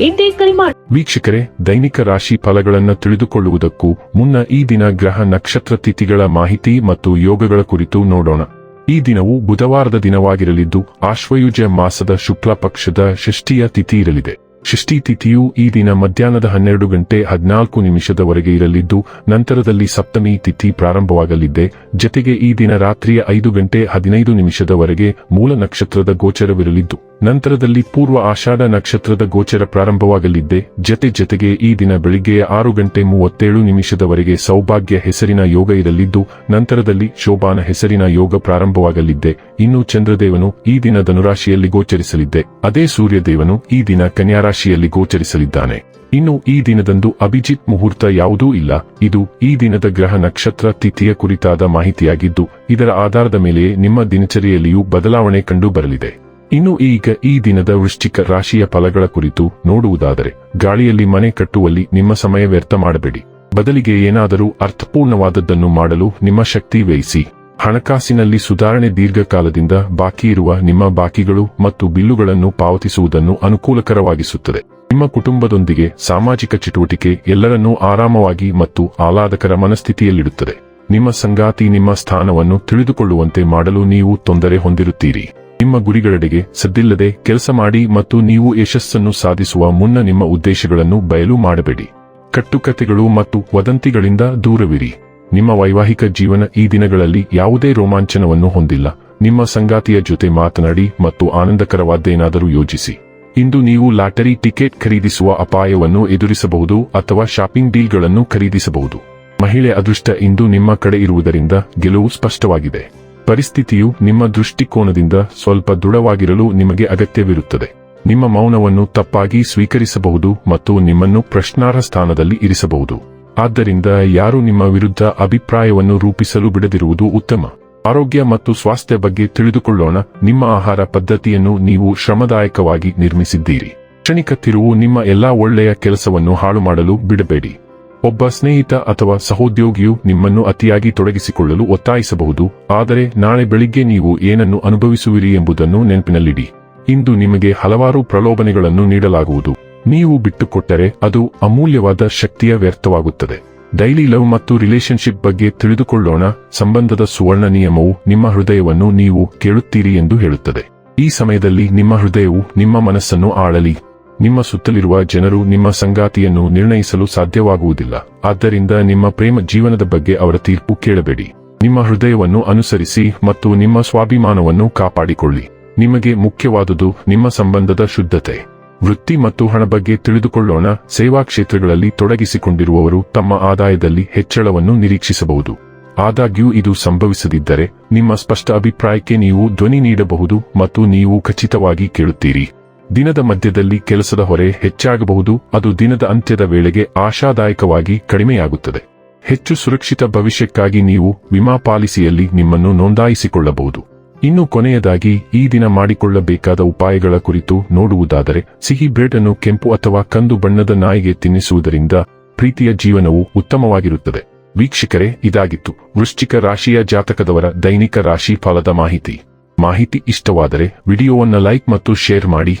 ಇಂದೇ ಕರೆ ಮಾಡಿ. ವೀಕ್ಷಕರೇ, ದೈನಿಕ ರಾಶಿ ಫಲಗಳನ್ನು ತಿಳಿದುಕೊಳ್ಳುವುದಕ್ಕೂ ಮುನ್ನ ಈ ದಿನ ಗ್ರಹ ನಕ್ಷತ್ರ ತಿಥಿಗಳ ಮಾಹಿತಿ ಮತ್ತು ಯೋಗಗಳ ಕುರಿತು ನೋಡೋಣ. ಈ ದಿನವು ಬುಧವಾರದ ದಿನವಾಗಿರಲಿದ್ದು, ಆಶ್ವಯುಜ ಮಾಸದ ಶುಕ್ಲ ಪಕ್ಷದ ಷಷ್ಠಿಯ ತಿಥಿ ಇರಲಿದೆ. ಷಷ್ಠಿ ತಿಥಿಯು ಈ ದಿನ ಮಧ್ಯಾಹ್ನದ ಹನ್ನೆರಡು ಗಂಟೆ ಹದಿನಾಲ್ಕು ನಿಮಿಷದವರೆಗೆ ಇರಲಿದ್ದು, ನಂತರದಲ್ಲಿ ಸಪ್ತಮಿ ತಿಥಿ ಪ್ರಾರಂಭವಾಗಲಿದೆ ಜತೆಗೆ ಈ ದಿನ ರಾತ್ರಿಯ ಐದು ಗಂಟೆ ಹದಿನೈದು ನಿಮಿಷದವರೆಗೆ ಮೂಲ ನಕ್ಷತ್ರದ ಗೋಚರವಿರಲಿದ್ದು. ನಂತರದಲ್ಲಿ ಪೂರ್ವ ಆಷಾಢ ನಕ್ಷತ್ರದ ಗೋಚರ ಪ್ರಾರಂಭವಾಗಲಿದ್ದೆ. ಜತೆ ಜತೆಗೆ ಈ ದಿನ ಬೆಳಿಗ್ಗೆಯ ಆರು ಗಂಟೆ ಮೂವತ್ತೇಳು ನಿಮಿಷದವರೆಗೆ ಸೌಭಾಗ್ಯ ಹೆಸರಿನ ಯೋಗ ಇರಲಿದ್ದು, ನಂತರದಲ್ಲಿ ಶೋಭಾನ ಹೆಸರಿನ ಯೋಗ ಪ್ರಾರಂಭವಾಗಲಿದ್ದೆ. ಇನ್ನು ಚಂದ್ರದೇವನು ಈ ದಿನ ಧನುರಾಶಿಯಲ್ಲಿ ಗೋಚರಿಸಲಿದ್ದೆ. ಅದೇ ಸೂರ್ಯದೇವನು ಈ ದಿನ ಕನ್ಯಾರಾಶಿಯಲ್ಲಿ ಗೋಚರಿಸಲಿದ್ದಾನೆ. ಇನ್ನು ಈ ದಿನದಂದು ಅಭಿಜಿತ್ ಮುಹೂರ್ತ ಯಾವುದೂ ಇಲ್ಲ. ಇದು ಈ ದಿನದ ಗ್ರಹ ನಕ್ಷತ್ರ ತಿಥಿಯ ಕುರಿತಾದ ಮಾಹಿತಿಯಾಗಿದ್ದು, ಇದರ ಆಧಾರದ ಮೇಲೆಯೇ ನಿಮ್ಮ ದಿನಚರಿಯಲ್ಲಿಯೂ ಬದಲಾವಣೆ ಕಂಡು ಬರಲಿದೆ. ಇನ್ನು ಈಗ ಈ ದಿನದ ವೃಶ್ಚಿಕ ರಾಶಿಯ ಫಲಗಳ ಕುರಿತು ನೋಡುವುದಾದರೆ, ಗಾಳಿಯಲ್ಲಿ ಮನೆ ಕಟ್ಟುವಲ್ಲಿ ನಿಮ್ಮ ಸಮಯ ವ್ಯರ್ಥ ಮಾಡಬೇಡಿ. ಬದಲಿಗೆ ಏನಾದರೂ ಅರ್ಥಪೂರ್ಣವಾದದ್ದನ್ನು ಮಾಡಲು ನಿಮ್ಮ ಶಕ್ತಿ ವ್ಯಯಿಸಿ. ಹಣಕಾಸಿನಲ್ಲಿ ಸುಧಾರಣೆ ದೀರ್ಘಕಾಲದಿಂದ ಬಾಕಿ ಇರುವ ನಿಮ್ಮ ಬಾಕಿಗಳು ಮತ್ತು ಬಿಲ್ಲುಗಳನ್ನು ಪಾವತಿಸುವುದನ್ನು ಅನುಕೂಲಕರವಾಗಿಸುತ್ತದೆ. ನಿಮ್ಮ ಕುಟುಂಬದೊಂದಿಗೆ ಸಾಮಾಜಿಕ ಚಟುವಟಿಕೆ ಎಲ್ಲರನ್ನೂ ಆರಾಮವಾಗಿ ಮತ್ತು ಆಹ್ಲಾದಕರ ಮನಸ್ಥಿತಿಯಲ್ಲಿಡುತ್ತದೆ. ನಿಮ್ಮ ಸಂಗಾತಿ ನಿಮ್ಮ ಸ್ಥಾನವನ್ನು ತಿಳಿದುಕೊಳ್ಳುವಂತೆ ಮಾಡಲು ನೀವು ತೊಂದರೆ ಹೊಂದಿರುತ್ತೀರಿ. ನಿಮ್ಮ ಗುರಿಗಳೆಡೆಗೆ ಸದ್ದಿಲ್ಲದೆ ಕೆಲಸ ಮಾಡಿ ಮತ್ತು ನೀವು ಯಶಸ್ಸನ್ನು ಸಾಧಿಸುವ ಮುನ್ನ ನಿಮ್ಮ ಉದ್ದೇಶಗಳನ್ನು ಬಯಲು ಮಾಡಬೇಡಿ. ಕಟ್ಟುಕತೆಗಳು ಮತ್ತು ವದಂತಿಗಳಿಂದ ದೂರವಿರಿ. ನಿಮ್ಮ ವೈವಾಹಿಕ ಜೀವನ ಈ ದಿನಗಳಲ್ಲಿ ಯಾವುದೇ ರೋಮಾಂಚನವನ್ನು ಹೊಂದಿಲ್ಲ. ನಿಮ್ಮ ಸಂಗಾತಿಯ ಜೊತೆ ಮಾತನಾಡಿ ಮತ್ತು ಆನಂದಕರವಾದ್ದೇನಾದರೂ ಯೋಜಿಸಿ ಇಂದು ನೀವು ಲಾಟರಿ ಟಿಕೆಟ್ ಖರೀದಿಸುವ ಅಪಾಯವನ್ನು ಎದುರಿಸಬಹುದು ಅಥವಾ ಶಾಪಿಂಗ್ ಡೀಲ್ಗಳನ್ನು ಖರೀದಿಸಬಹುದು. ಮಹಿಳೆ ಅದೃಷ್ಟ ಇಂದು ನಿಮ್ಮ ಕಡೆ ಇರುವುದರಿಂದ ಗೆಲುವು ಸ್ಪಷ್ಟವಾಗಿದೆ. ಪರಿಸ್ಥಿತಿಯು ನಿಮ್ಮ ದೃಷ್ಟಿಕೋನದಿಂದ ಸ್ವಲ್ಪ ದೃಢವಾಗಿರಲು ನಿಮಗೆ ಅಗತ್ಯವಿರುತ್ತದೆ. ನಿಮ್ಮ ಮೌನವನ್ನು ತಪ್ಪಾಗಿ ಸ್ವೀಕರಿಸಬಹುದು ಮತ್ತು ನಿಮ್ಮನ್ನು ಪ್ರಶ್ನಾರ್ಹ ಸ್ಥಾನದಲ್ಲಿ ಇರಿಸಬಹುದು. ಆದ್ದರಿಂದ ಯಾರು ನಿಮ್ಮ ವಿರುದ್ಧ ಅಭಿಪ್ರಾಯವನ್ನು ರೂಪಿಸಲು ಬಿಡದಿರುವುದು ಉತ್ತಮ. ಆರೋಗ್ಯ ಮತ್ತು ಸ್ವಾಸ್ಥ್ಯ ಬಗ್ಗೆ ತಿಳಿದುಕೊಳ್ಳೋಣ. ನಿಮ್ಮ ಆಹಾರ ಪದ್ಧತಿಯನ್ನು ನೀವು ಶ್ರಮದಾಯಕವಾಗಿ ನಿರ್ಮಿಸಿದ್ದೀರಿ. ಕ್ಷಣಿಕ ತಿರುವು ನಿಮ್ಮ ಎಲ್ಲಾ ಒಳ್ಳೆಯ ಕೆಲಸವನ್ನು ಹಾಳು ಮಾಡಲು ಬಿಡಬೇಡಿ. ಒಬ್ಬ ಸ್ನೇಹಿತ ಅಥವಾ ಸಹೋದ್ಯೋಗಿಯು ನಿಮ್ಮನ್ನು ಅತಿಯಾಗಿ ತೊಡಗಿಸಿಕೊಳ್ಳಲು ಒತ್ತಾಯಿಸಬಹುದು, ಆದರೆ ನಾಳೆ ಬೆಳಿಗ್ಗೆ ನೀವು ಏನನ್ನು ಅನುಭವಿಸುವಿರಿ ಎಂಬುದನ್ನು ನೆನಪಿನಲ್ಲಿಡಿ. ಇಂದು ನಿಮಗೆ ಹಲವಾರು ಪ್ರಲೋಭನೆಗಳನ್ನು ನೀಡಲಾಗುವುದು. ನೀವು ಬಿಟ್ಟುಕೊಟ್ಟರೆ ಅದು ಅಮೂಲ್ಯವಾದ ಶಕ್ತಿಯ ವ್ಯರ್ಥವಾಗುತ್ತದೆ. ಡೈಲಿ ಲವ್ ಮತ್ತು ರಿಲೇಶನ್ಶಿಪ್ ಬಗ್ಗೆ ತಿಳಿದುಕೊಳ್ಳೋಣ, ಸಂಬಂಧದ ಸುವರ್ಣ ನಿಯಮವು ನಿಮ್ಮ ಹೃದಯವನ್ನು ನೀವು ಕೇಳುತ್ತೀರಿ ಎಂದು ಹೇಳುತ್ತದೆ. ಈ ಸಮಯದಲ್ಲಿ ನಿಮ್ಮ ಹೃದಯವು ನಿಮ್ಮ ಮನಸ್ಸನ್ನು ಆಳಲಿ. ನಿಮ್ಮ ಸುತ್ತಲಿರುವ ಜನರು ನಿಮ್ಮ ಸಂಗಾತಿಯನ್ನು ನಿರ್ಣಯಿಸಲು ಸಾಧ್ಯವಾಗುವುದಿಲ್ಲ. ಆದ್ದರಿಂದ ನಿಮ್ಮ ಪ್ರೇಮ ಜೀವನದ ಬಗ್ಗೆ ಅವರ ತೀರ್ಪು ಕೇಳಬೇಡಿ. ನಿಮ್ಮ ಹೃದಯವನ್ನು ಅನುಸರಿಸಿ ಮತ್ತು ನಿಮ್ಮ ಸ್ವಾಭಿಮಾನವನ್ನು ಕಾಪಾಡಿಕೊಳ್ಳಿ. ನಿಮಗೆ ಮುಖ್ಯವಾದುದು ನಿಮ್ಮ ಸಂಬಂಧದ ಶುದ್ಧತೆ. ವೃತ್ತಿ ಮತ್ತು ಹಣ ಬಗ್ಗೆ ತಿಳಿದುಕೊಳ್ಳೋಣ. ಸೇವಾ ಕ್ಷೇತ್ರಗಳಲ್ಲಿ ತೊಡಗಿಸಿಕೊಂಡಿರುವವರು ತಮ್ಮ ಆದಾಯದಲ್ಲಿ ಹೆಚ್ಚಳವನ್ನು ನಿರೀಕ್ಷಿಸಬಹುದು. ಆದಾಗ್ಯೂ ಇದು ಸಂಭವಿಸದಿದ್ದರೆ ನಿಮ್ಮ ಸ್ಪಷ್ಟ ಅಭಿಪ್ರಾಯಕ್ಕೆ ನೀವು ಧ್ವನಿ ನೀಡಬಹುದು ಮತ್ತು ನೀವು ಖಚಿತವಾಗಿ ಕೇಳುತ್ತೀರಿ. ದಿನದ ಮಧ್ಯದಲ್ಲಿ ಕೆಲಸದ ಹೊರೆ ಹೆಚ್ಚಾಗಬಹುದು, ಅದು ದಿನದ ಅಂತ್ಯದ ವೇಳೆಗೆ ಆಶಾದಾಯಕವಾಗಿ ಕಡಿಮೆಯಾಗುತ್ತದೆ. ಹೆಚ್ಚು ಸುರಕ್ಷಿತ ಭವಿಷ್ಯಕ್ಕಾಗಿ ನೀವು ವಿಮಾ ಪಾಲಿಸಿಯಲ್ಲಿ ನಿಮ್ಮನ್ನು ನೋಂದಾಯಿಸಿಕೊಳ್ಳಬಹುದು. ಇನ್ನು ಕೊನೆಯದಾಗಿ, ಈ ದಿನ ಮಾಡಿಕೊಳ್ಳಬೇಕಾದ ಉಪಾಯಗಳ ಕುರಿತು ನೋಡುವುದಾದರೆ, ಸಿಹಿ ಬ್ರೆಡ್ ಅನ್ನು ಕೆಂಪು ಅಥವಾ ಕಂದು ಬಣ್ಣದ ನಾಯಿಗೆ ತಿನ್ನಿಸುವುದರಿಂದ ಪ್ರೀತಿಯ ಜೀವನವು ಉತ್ತಮವಾಗಿರುತ್ತದೆ. ವೀಕ್ಷಕರೇ, ಇದಾಗಿತ್ತು ವೃಶ್ಚಿಕ ರಾಶಿಯ ಜಾತಕದವರ ದೈನಿಕ ರಾಶಿ ಫಲದ ಮಾಹಿತಿ. ಮಾಹಿತಿ ಇಷ್ಟವಾದರೆ, ವಿಡಿಯೋವನ್ನು ಲೈಕ್ ಮತ್ತು ಶೇರ್ ಮಾಡಿ.